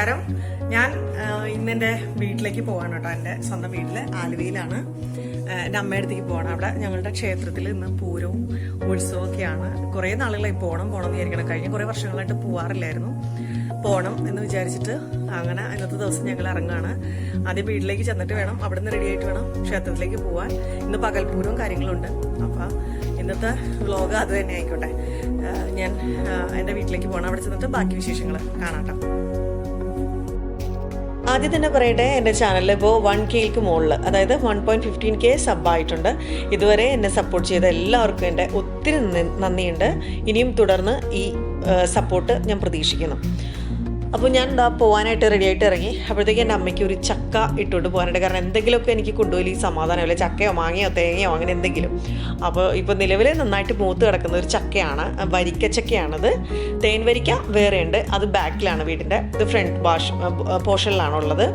നമസ്കാരം. ഞാൻ ആ, ഇന്ന് എന്റെ വീട്ടിലേക്ക് പോവാണ് കേട്ടോ. എന്റെ സ്വന്തം വീട്ടിൽ ആലുവയിലാണ്. എന്റെ അമ്മയുടെ അടുത്തേക്ക് പോകണം അവിടെ ഞങ്ങളുടെ ക്ഷേത്രത്തിൽ ഇന്ന് പൂരവും ഉത്സവവും ഒക്കെയാണ്. കുറേ നാളുകളായി പോകണം പോകണം എന്ന് വിചാരിക്കണം കഴിഞ്ഞ കുറേ വർഷങ്ങളായിട്ട് പോവാറില്ലായിരുന്നു. പോകണം എന്ന് വിചാരിച്ചിട്ട് അങ്ങനെ ഇന്നത്തെ ദിവസം ഞങ്ങൾ ഇറങ്ങുകയാണ്. ആദ്യം വീട്ടിലേക്ക് ചെന്നിട്ട് വേണം അവിടെ നിന്ന് റെഡി ആയിട്ട് വേണം ക്ഷേത്രത്തിലേക്ക് പോകാൻ ഇന്ന് പകൽപൂരവും കാര്യങ്ങളുണ്ട്. അപ്പം ഇന്നത്തെ വ്ലോഗ് അത് തന്നെ ആയിക്കോട്ടെ. ഞാൻ എന്റെ വീട്ടിലേക്ക് പോകണം അവിടെ ചെന്നിട്ട് ബാക്കി വിശേഷങ്ങൾ കാണാട്ടോ ആദ്യം തന്നെ പറയട്ടെ എന്റെ ചാനലിൽ ഇപ്പോൾ വൺ കെയിൽക്ക് മുകളിൽ അതായത് one point fifteen K sub ആയിട്ടുണ്ട്. ഇതുവരെ എന്നെ സപ്പോർട്ട് ചെയ്ത എല്ലാവർക്കും എന്റെ ഒത്തിരി നന്ദിയുണ്ട്. ഇനിയും തുടർന്ന് ഈ സപ്പോർട്ട് ഞാൻ പ്രതീക്ഷിക്കുന്നു. അപ്പോൾ ഞാൻ എന്താ പോകാനായിട്ട് റെഡി ആയിട്ട് ഇറങ്ങി. അപ്പോഴത്തേക്ക് എന്റെ അമ്മയ്ക്ക് ഒരു ചക്ക ഇട്ടുകൊണ്ട് പോകാനായിട്ട് കാരണം എന്തെങ്കിലുമൊക്കെ എനിക്ക് കൊണ്ടുപോയി സമാധാനമില്ല ചക്കയോ മാങ്ങയോ തേങ്ങയോ അങ്ങനെ എന്തെങ്കിലും. അപ്പോൾ ഇപ്പോൾ നിലവിൽ നന്നായിട്ട് മൂത്ത് കിടക്കുന്ന ഒരു ചക്കയാണ്. വരിക്ക ചക്കയാണത്. തേൻ വരിക്ക വേറെയുണ്ട്. അത് ബാക്കിലാണ് വീടിന്റെ. ഇത് ഫ്രണ്ട് വാഷ് പോർഷനിലാണുള്ളത്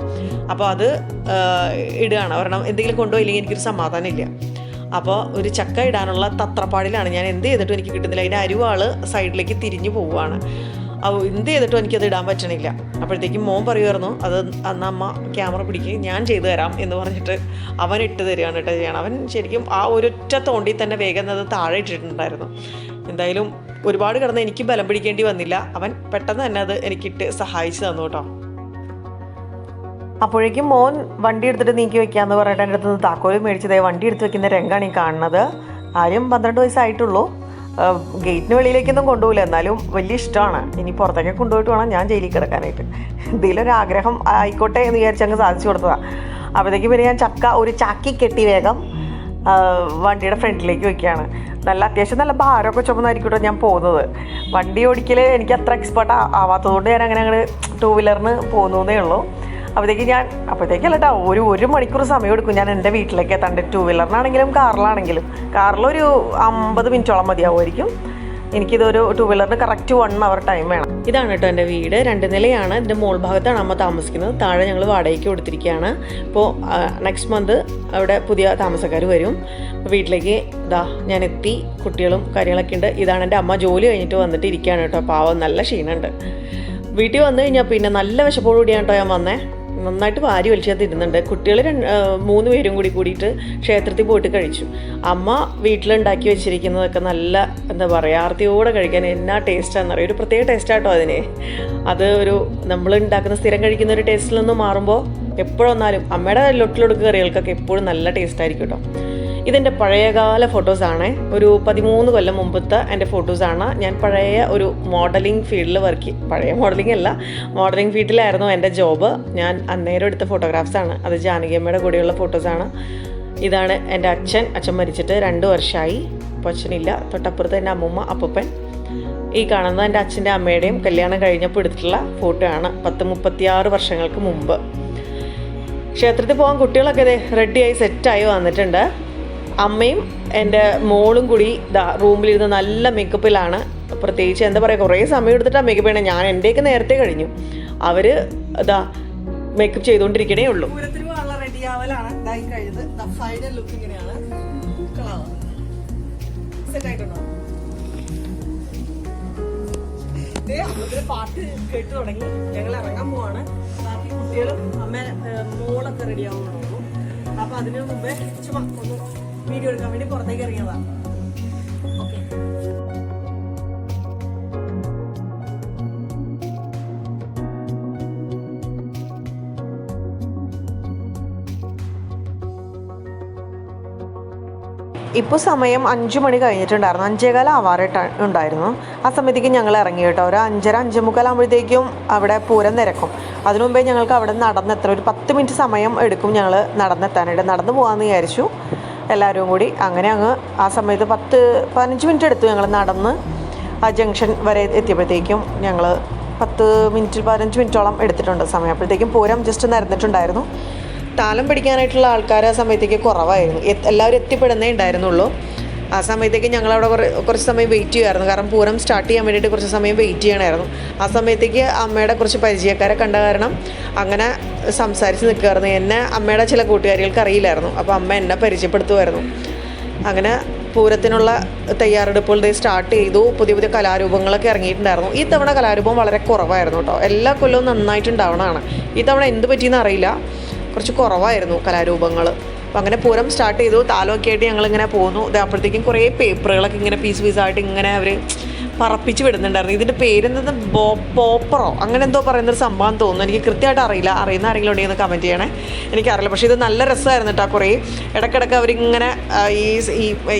അപ്പോൾ അത് ഇടുകയാണ്. കാരണം എന്തെങ്കിലും കൊണ്ടുപോയില്ലെങ്കിൽ എനിക്കൊരു സമാധാനം ഇല്ല. അപ്പോൾ ഒരു ചക്ക ഇടാനുള്ള തത്രപ്പാടിലാണ് ഞാൻ എന്ത് ചെയ്തിട്ടും എനിക്ക് കിട്ടുന്നില്ല. അതിന്റെ അരുവാൾ സൈഡിലേക്ക് തിരിഞ്ഞു പോവുകയാണ്. അപ്പോൾ എന്ത് ചെയ്തിട്ടും എനിക്കത് ഇടാൻ പറ്റണില്ല. അപ്പോഴത്തേക്കും മോൻ പറയുമായിരുന്നു അത് അന്ന് അമ്മ ക്യാമറ പിടിക്കുക ഞാൻ ചെയ്തു തരാം എന്ന് പറഞ്ഞിട്ട് അവൻ ഇട്ട് തരികയാണ് കേട്ടോ ചെയ്യണം അവൻ ശരിക്കും ആ ഒരൊറ്റ തോണ്ടി തന്നെ വേഗം അത് താഴെ ഇട്ടിട്ടുണ്ടായിരുന്നു. എന്തായാലും ഒരുപാട് കിടന്ന് എനിക്ക് ബലം പിടിക്കേണ്ടി വന്നില്ല. അവൻ പെട്ടെന്ന് തന്നെ അത് എനിക്കിട്ട് സഹായിച്ചു തന്നു കേട്ടോ. അപ്പോഴേക്കും മോൻ വണ്ടി എടുത്തിട്ട് നീക്കി വെക്കാന്ന് പറഞ്ഞിട്ട് എന്റെ അടുത്ത് നിന്ന് മേടിച്ചതായി മേടിച്ചതേ വണ്ടി എടുത്ത് വെക്കുന്ന രംഗമാണ് ഈ കാണുന്നത്. ആരും പന്ത്രണ്ട് വയസ്സായിട്ടുള്ളൂ. ഗേറ്റിന് വെളിയിലേക്കൊന്നും കൊണ്ടുപോകില്ല എന്നാലും വലിയ ഇഷ്ടമാണ്. ഇനി പുറത്തേക്ക് കൊണ്ടുപോയിട്ട് വേണം ഞാൻ ജയിലിൽ കിടക്കാനായിട്ട്. ഇതിലൊരാഗ്രഹം ആയിക്കോട്ടെ എന്ന് വിചാരിച്ച് അങ്ങ് സാധിച്ചു കൊടുത്തതാണ് അപ്പോഴത്തേക്കും പിന്നെ ഞാൻ ചക്ക ഒരു ചാക്കി കെട്ടി വേഗം വണ്ടിയുടെ ഫ്രണ്ടിലേക്ക് വെക്കുകയാണ്. നല്ല അത്യാവശ്യം നല്ല ഭാരമൊക്കെ ചുമന്നായിരിക്കും ഞാൻ പോകുന്നത്. വണ്ടി ഓടിക്കൽ എനിക്ക് അത്ര എക്സ്പേർട്ട് ആവാത്തതുകൊണ്ട് ഞാൻ അങ്ങനെ അങ്ങോട്ട് ടൂ വീലറിന് പോകുന്നതേ ഉള്ളൂ. അപ്പോഴത്തേക്ക് ഞാൻ അപ്പോഴത്തേക്കല്ല കേട്ടോ ഒരു ഒരു മണിക്കൂർ സമയം എടുക്കും. ഞാൻ എന്റെ വീട്ടിലേക്ക് എത്താണ്ട് ടൂ വീലറിനാണെങ്കിലും കാറിലാണെങ്കിലും കാറിലൊരു അമ്പത് മിനിറ്റോളം മതിയാവുമായിരിക്കും. എനിക്കിതൊരു ടൂ വീലറിന് കറക്റ്റ് വൺ അവർ ടൈം വേണം. ഇതാണ് കേട്ടോ എന്റെ വീട്. രണ്ട് നിലയാണ്. എന്റെ മോൾ ഭാഗത്താണ് അമ്മ താമസിക്കുന്നത്. താഴെ ഞങ്ങൾ വാടകയ്ക്ക് കൊടുത്തിരിക്കുകയാണ്. അപ്പോൾ നെക്സ്റ്റ് മന്ത് അവിടെ പുതിയ താമസക്കാർ വരും. വീട്ടിലേക്ക് ഇതാ ഞാൻ എത്തി. കുട്ടികളും കാര്യങ്ങളൊക്കെ ഉണ്ട്. ഇതാണ് എന്റെ അമ്മ ജോലി കഴിഞ്ഞിട്ട് വന്നിട്ട് ഇരിക്കുകയാണ് കേട്ടോ. പാവം നല്ല ക്ഷീണമുണ്ട്. വീട്ടിൽ വന്നു കഴിഞ്ഞാൽ പിന്നെ നല്ല വിശപ്പോടുകൂടിയാണ് കേട്ടോ ഞാൻ വന്നേ. നന്നായിട്ട് വാരി വലിച്ചാൽ തിരുന്നുണ്ട് കുട്ടികൾ മൂന്ന് പേരും കൂടി കൂടിയിട്ട് ക്ഷേത്രത്തിൽ പോയിട്ട് കഴിച്ചു. അമ്മ വീട്ടിലുണ്ടാക്കി വെച്ചിരിക്കുന്നതൊക്കെ നല്ല എന്താ പറയുക ആർത്തിയോടെ കഴിക്കാൻ എന്നാ ടേസ്റ്റാന്ന് അറിയാം ഒരു പ്രത്യേക ടേസ്റ്റാട്ടോ അതിനെ. അത് ഒരു നമ്മൾ ഉണ്ടാക്കുന്ന സ്ഥിരം കഴിക്കുന്ന ഒരു ടേസ്റ്റിൽ നിന്ന് മാറുമ്പോൾ എപ്പോഴൊന്നാലും അമ്മയുടെ ലൊട്ടിലൊടുക്ക് കറികൾക്കൊക്കെ എപ്പോഴും നല്ല ടേസ്റ്റായിരിക്കും കേട്ടോ ഇതെന്റെ പഴയകാല ഫോട്ടോസാണ് ഒരു പതിമൂന്ന് കൊല്ലം മുമ്പത്തെ എന്റെ ഫോട്ടോസാണ് ഞാൻ പഴയ ഒരു മോഡലിംഗ് ഫീൽഡിൽ വർക്ക് പഴയ മോഡലിംഗ് അല്ല മോഡലിംഗ് ഫീൽഡിലായിരുന്നു എന്റെ ജോബ് ഞാൻ അന്നേരം എടുത്ത ഫോട്ടോഗ്രാഫ്സാണ് അത് ജാനകിയമ്മയുടെ കൂടെയുള്ള ഫോട്ടോസാണ് ഇതാണ് എന്റെ അച്ഛൻ. അച്ഛൻ മരിച്ചിട്ട് രണ്ട് വർഷമായി അപ്പോൾ അച്ഛനില്ല. തൊട്ടപ്പുറത്ത് എന്റെ അമ്മമ്മ അപ്പൂപ്പൻ. ഈ കാണുന്നത് എന്റെ അച്ഛന്റെ അമ്മയുടെയും കല്യാണം കഴിഞ്ഞപ്പോൾ എടുത്തിട്ടുള്ള ഫോട്ടോ ആണ്. പത്ത് മുപ്പത്തിയാറ് വർഷങ്ങൾക്ക് മുമ്പ്. ക്ഷേത്രത്തിൽ പോകാൻ കുട്ടികളൊക്കെ റെഡിയായി സെറ്റായി വന്നിട്ടുണ്ട്. അമ്മയും എന്റെ മോളും കൂടി ഇതാ റൂമിലിരുന്ന് നല്ല മേക്കപ്പിലാണ് പ്രത്യേകിച്ച് എന്താ പറയുക കുറേ സമയം എടുത്തിട്ടാണ് മേക്കപ്പ് ചെയ്യണേ. ഞാൻ എന്റെയൊക്കെ നേരത്തെ കഴിഞ്ഞു. അവർ ഇതാ മേക്കപ്പ് ചെയ്തുകൊണ്ടിരിക്കണേ ഉള്ളൂ. പാട്ട് കേട്ടു തുടങ്ങി. ഞങ്ങൾ ഇറങ്ങാൻ പോവാണ്. ബാക്കി കുട്ടികളും അമ്മ മോളൊക്കെ റെഡി ആവുന്നുള്ളൂ അപ്പൊ അതിനു മുമ്പേ ചുമ്മാ ഒന്ന് വീഡിയോ എടുക്കാൻ വേണ്ടി പുറത്തേക്ക് ഇറങ്ങിയതാണ് ഇപ്പോൾ സമയം അഞ്ച് മണി കഴിഞ്ഞിട്ടുണ്ടായിരുന്നു. അഞ്ചേകാലം ആവാറായിട്ട് ഉണ്ടായിരുന്നു. ആ സമയത്തേക്ക് ഞങ്ങൾ ഇറങ്ങി കേട്ടോ. ഒരു അഞ്ചര അഞ്ച് മുക്കാലാകുമ്പോഴത്തേക്കും അവിടെ പൂരം നിരക്കും. അതിനു മുമ്പേ ഞങ്ങൾക്ക് അവിടെ നടന്നെത്ര ഒരു പത്ത് മിനിറ്റ് സമയം എടുക്കും ഞങ്ങൾ നടന്നെത്താനായിട്ട്. നടന്നു പോകാമെന്ന് വിചാരിച്ചു. എല്ലാവരും കൂടി അങ്ങനെ അങ്ങ് ആ സമയത്ത് പത്ത് പതിനഞ്ച് മിനിറ്റ് എടുത്തു ഞങ്ങൾ നടന്ന് ആ ജംഗ്ഷൻ വരെ എത്തിയപ്പോഴത്തേക്കും ഞങ്ങൾ പത്ത് മിനിറ്റ് പതിനഞ്ച് മിനിറ്റോളം എടുത്തിട്ടുണ്ട് സമയം. അപ്പോഴത്തേക്കും പൂരം ജസ്റ്റ് നിരന്നിട്ടുണ്ടായിരുന്നു. താലം പിടിക്കാനായിട്ടുള്ള ആൾക്കാർ ആ സമയത്തേക്ക് കുറവായിരുന്നു. എല്ലാവരും എത്തിപ്പെടുന്നേ ഉണ്ടായിരുന്നുള്ളൂ. ആ സമയത്തേക്ക് കുറേ കുറച്ച് സമയം വെയിറ്റ് ചെയ്യുമായിരുന്നു കാരണം പൂരം സ്റ്റാർട്ട് ചെയ്യാൻ വേണ്ടിയിട്ട് കുറച്ച് സമയം വെയിറ്റ് ചെയ്യണമായിരുന്നു. ആ സമയത്തേക്ക് അമ്മയുടെ കുറച്ച് പരിചയക്കാരെ കണ്ട കാരണം അങ്ങനെ സംസാരിച്ച് നിൽക്കുമായിരുന്നു എന്നെ അമ്മയുടെ ചില കൂട്ടുകാരികൾക്ക് അറിയില്ലായിരുന്നു. അപ്പോൾ അമ്മ എന്നെ പരിചയപ്പെടുത്തുമായിരുന്നു അങ്ങനെ പൂരത്തിനുള്ള തയ്യാറെടുപ്പുകൾ ദേ സ്റ്റാർട്ട് ചെയ്തു. പുതിയ പുതിയ കലാരൂപങ്ങളൊക്കെ ഇറങ്ങിയിട്ടുണ്ടായിരുന്നു. ഈ തവണ കലാരൂപം വളരെ കുറവായിരുന്നു കേട്ടോ. എല്ലാ കൊല്ലവും നന്നായിട്ടുണ്ടാവണതാണ്. ഈ തവണ എന്ത് പറ്റിയെന്ന് അറിയില്ല. കുറച്ച് കുറവായിരുന്നു കലാരൂപങ്ങൾ അപ്പോൾ അങ്ങനെ പൂരം സ്റ്റാർട്ട് ചെയ്തു. താലമൊക്കെ ആയിട്ട് ഞങ്ങളിങ്ങനെ പോകുന്നു ഇത് അപ്പോഴത്തേക്കും കുറേ പേപ്പറുകളൊക്കെ ഇങ്ങനെ പീസ് പീസായിട്ട് ഇങ്ങനെ അവർ പറപ്പിച്ച് വിടുന്നുണ്ടായിരുന്നു. ഇതിന്റെ പേരെന്തെന്ന്? ബോ പോപ്പറോ അങ്ങനെ എന്തോ പറയുന്നൊരു സംഭവം തോന്നുന്നു. എനിക്ക് കൃത്യമായിട്ട് അറിയില്ല. അറിയുന്ന ആരെങ്കിലും ഉണ്ടെങ്കിൽ ഒന്ന് കമന്റ് ചെയ്യണേ. എനിക്കറിയില്ല. പക്ഷേ ഇത് നല്ല രസമായിരുന്നു കേട്ടോ കുറേ ഇടയ്ക്കിടയ്ക്ക് അവരിങ്ങനെ ഈ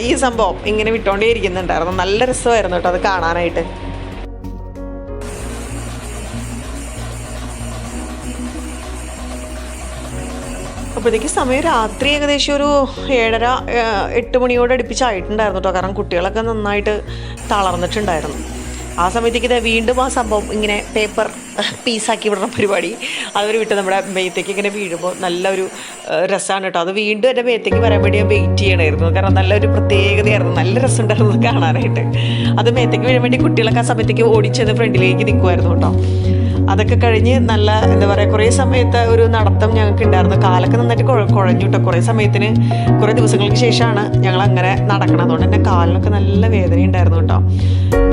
ഈ സംഭവം ഇങ്ങനെ വിട്ടുകൊണ്ടേ ഇരിക്കുന്നുണ്ടായിരുന്നു നല്ല രസമായിരുന്നു കേട്ടോ അത് കാണാനായിട്ട്. അപ്പോഴത്തേക്ക് സമയം രാത്രി ഏകദേശം ഒരു ഏഴര എട്ട് മണിയോട് അടുപ്പിച്ചായിട്ടുണ്ടായിരുന്നു കേട്ടോ കാരണം കുട്ടികളൊക്കെ നന്നായിട്ട് തളർന്നിട്ടുണ്ടായിരുന്നു. ആ സമയത്തേക്ക് ഇത് വീണ്ടും ആ സംഭവം ഇങ്ങനെ പേപ്പർ പീസാക്കി വിടുന്ന പരിപാടി അതൊരു വിട്ട് നമ്മുടെ മേത്തേക്ക് ഇങ്ങനെ വീഴുമ്പോൾ നല്ലൊരു രസമാണ് കേട്ടോ അത് വീണ്ടും എന്റെ മേത്തേക്ക് വരാൻ വേണ്ടി ഞാൻ വെയിറ്റ് ചെയ്യണമായിരുന്നു കാരണം നല്ലൊരു പ്രത്യേകതയായിരുന്നു. നല്ല രസമുണ്ടായിരുന്നു കാണാനായിട്ട്. അത് മേത്തേക്ക് വീഴാൻ വേണ്ടി കുട്ടികളൊക്കെ ആ സമയത്തേക്ക് ഓടിച്ചത് ഫ്രണ്ടിലേക്ക് നിൽക്കുമായിരുന്നു കേട്ടോ അതൊക്കെ കഴിഞ്ഞ് നല്ല എന്താ പറയുക കുറേ സമയത്ത് ഒരു നടത്തം ഞങ്ങൾക്ക് ഉണ്ടായിരുന്നു കാലൊക്കെ നന്നായിട്ട് കുഴ കുഴഞ്ഞു കേട്ടോ കുറേ സമയത്തിന് കുറേ ദിവസങ്ങൾക്ക് ശേഷമാണ് ഞങ്ങൾ അങ്ങനെ നടക്കണം അതുകൊണ്ട് തന്നെ കാലിനൊക്കെ നല്ല വേദന ഉണ്ടായിരുന്നു കേട്ടോ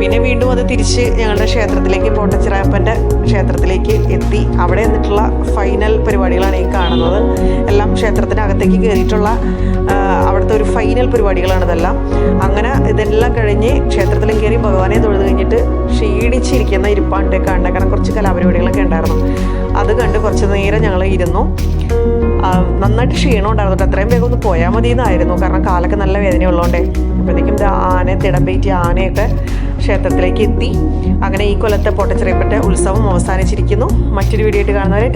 പിന്നെ വീണ്ടും അത് തിരിച്ച് ഞങ്ങളുടെ ക്ഷേത്രത്തിലേക്ക് പോട്ടച്ചിറായപ്പന്റെ ക്ഷേത്രത്തിലേക്ക് എത്തി. അവിടെ നിന്നിട്ടുള്ള ഫൈനൽ പരിപാടികളാണ് ഈ കാണുന്നത്. എല്ലാം ക്ഷേത്രത്തിനകത്തേക്ക് കയറിയിട്ടുള്ള അവിടുത്തെ ഒരു ഫൈനൽ പരിപാടികളാണ് ഇതെല്ലാം. അങ്ങനെ ഇതെല്ലാം കഴിഞ്ഞ് ക്ഷേത്രത്തിൽ കയറി ഭഗവാനെ തൊഴുത് കഴിഞ്ഞിട്ട് ക്ഷീണിച്ചിരിക്കുന്ന ഇരിപ്പാണ്ട് കാണുന്ന കാരണം കുറച്ച് കലാപരിപാടികളൊക്കെ ഉണ്ടായിരുന്നു. അത് കണ്ട് കുറച്ച് നേരം ഞങ്ങൾ ഇരുന്നു. നന്നായിട്ട് ക്ഷീണം ഉണ്ടായിരുന്നു അത്രയും വേഗം ഒന്ന് പോയാൽ മതി എന്നായിരുന്നു കാരണം കാലൊക്കെ നല്ല വേദന ഉള്ളതുകൊണ്ടേ അപ്പോഴത്തേക്കും ആനയെ തിടമ്പേറ്റി ആനയൊക്കെ ക്ഷേത്രത്തിലേക്ക് എത്തി. അങ്ങനെ ഈ കൊല്ലത്തെ പൊട്ടച്ചിറയപ്പെട്ട ഉത്സവം അവസാനിച്ചിരിക്കുന്നു. മറ്റൊരു വീഡിയോ ആയിട്ട് കാണുന്നവരെ